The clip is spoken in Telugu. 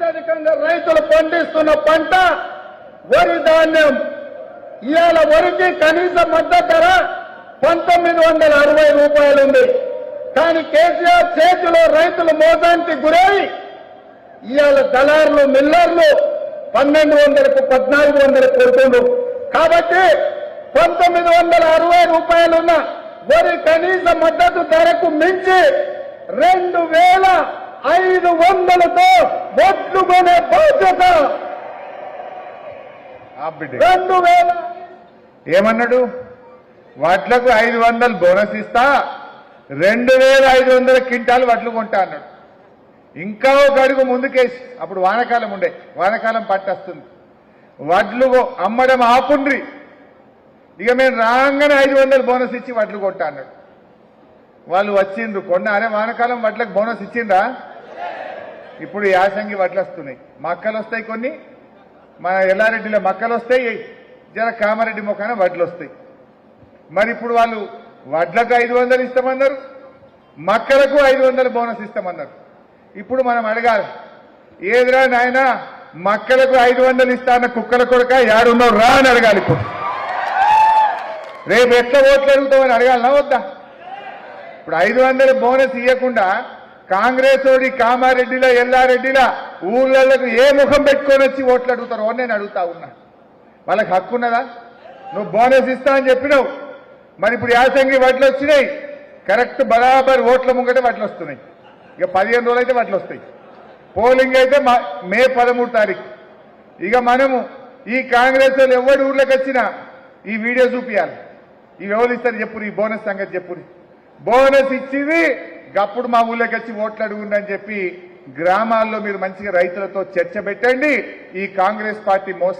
అత్యధికంగా రైతులు పండిస్తున్న పంట వరి ధాన్యం. ఇవాళ వరికి కనీస మద్దతు ధర పంతొమ్మిది వందల అరవై రూపాయలు ఉంది కానీ కేసీఆర్ చేతిలో రైతులు మోసానికి గురై ఇవాళ దళారులు మిల్లర్లు పన్నెండు వందలకు పద్నాలుగు వందలకు కొడుతుండ్రు. కాబట్టి పంతొమ్మిది వందల అరవై రూపాయలున్న వరి కనీస మద్దతు ధరకు మించి రెండు వేల ఐదు వందలతో రెండు వేల ఏమన్నాడు? వడ్లకు ఐదు వందలు బోనస్ ఇస్తా రెండు వేల ఐదు వందల క్వింటాలు వడ్లు కొంటా అన్నాడు. ఇంకా ఒక అడుగు ముందుకేసి అప్పుడు వానకాలం ఉండే వానకాలం పట్టేస్తుంది. వడ్లు అమ్మడం ఆపుండ్రి. ఇక మేము రాగానే ఐదు వందలు బోనస్ ఇచ్చి వడ్లు కొంటా అన్నాడు. వాళ్ళు వచ్చిండ్రు కొన్న అరే వానకాలం వడ్లకు బోనస్ ఇచ్చిండ్రా? ఇప్పుడు యాసంగి వడ్లు వస్తున్నాయి మక్కలు వస్తాయి కొన్ని మన ఎల్లారెడ్డిలో మక్కలు వస్తాయి జర కామారెడ్డి మొక్కన వడ్లు వస్తాయి మరి ఇప్పుడు వాళ్ళు వడ్లకు ఐదు వందలు ఇస్తామన్నారు మక్కలకు ఐదు వందల బోనస్ ఇస్తామన్నారు. ఇప్పుడు మనం అడగాలి ఏదిరా నాయన మక్కలకు ఐదు వందలు ఇస్తా అన్న కుక్కల కొడక యాడున్నావు రా అని అడగాలి ఇప్పుడు. రేపు ఎట్లా ఓట్లు అడుగుతామని అడగాలనా వద్దా? ఇప్పుడు ఐదు వందల బోనస్ ఇవ్వకుండా కాంగ్రెస్ ఓడి కామారెడ్డిలో ఎల్లారెడ్డిలా ఊళ్ళకు ఏ ముఖం పెట్టుకొని వచ్చి ఓట్లు అడుగుతారో అని నేను అడుగుతా ఉన్నా. వాళ్ళకి హక్కు ఉన్నదా? నువ్వు బోనస్ ఇస్తా అని చెప్పినావు. మరి ఇప్పుడు యాసంగి వడ్లు వచ్చినాయి. కరెక్ట్ బరాబర్ ఓట్ల ముంగట వడ్లు వస్తున్నాయి. ఇక పదిహేను రోజులు అయితే వడ్లు వస్తాయి. పోలింగ్ అయితే మా- మే పదమూడు తారీఖు. ఇక మనము ఈ కాంగ్రెస్ వాళ్ళు ఎవరి ఊర్లోకి వచ్చినా ఈ వీడియో చూపించాలి ఇవి ఎవరు ఇస్తారు చెప్పురు ఈ బోనస్ సంగతి చెప్పురు. బోనస్ ఇచ్చింది గప్పుడు మా ఊళ్ళోకి వచ్చి ఓట్లు అడుగుండని చెప్పి గ్రామాల్లో మీరు మంచిగా రైతులతో చర్చ పెట్టండి. ఈ కాంగ్రెస్ పార్టీ మోసం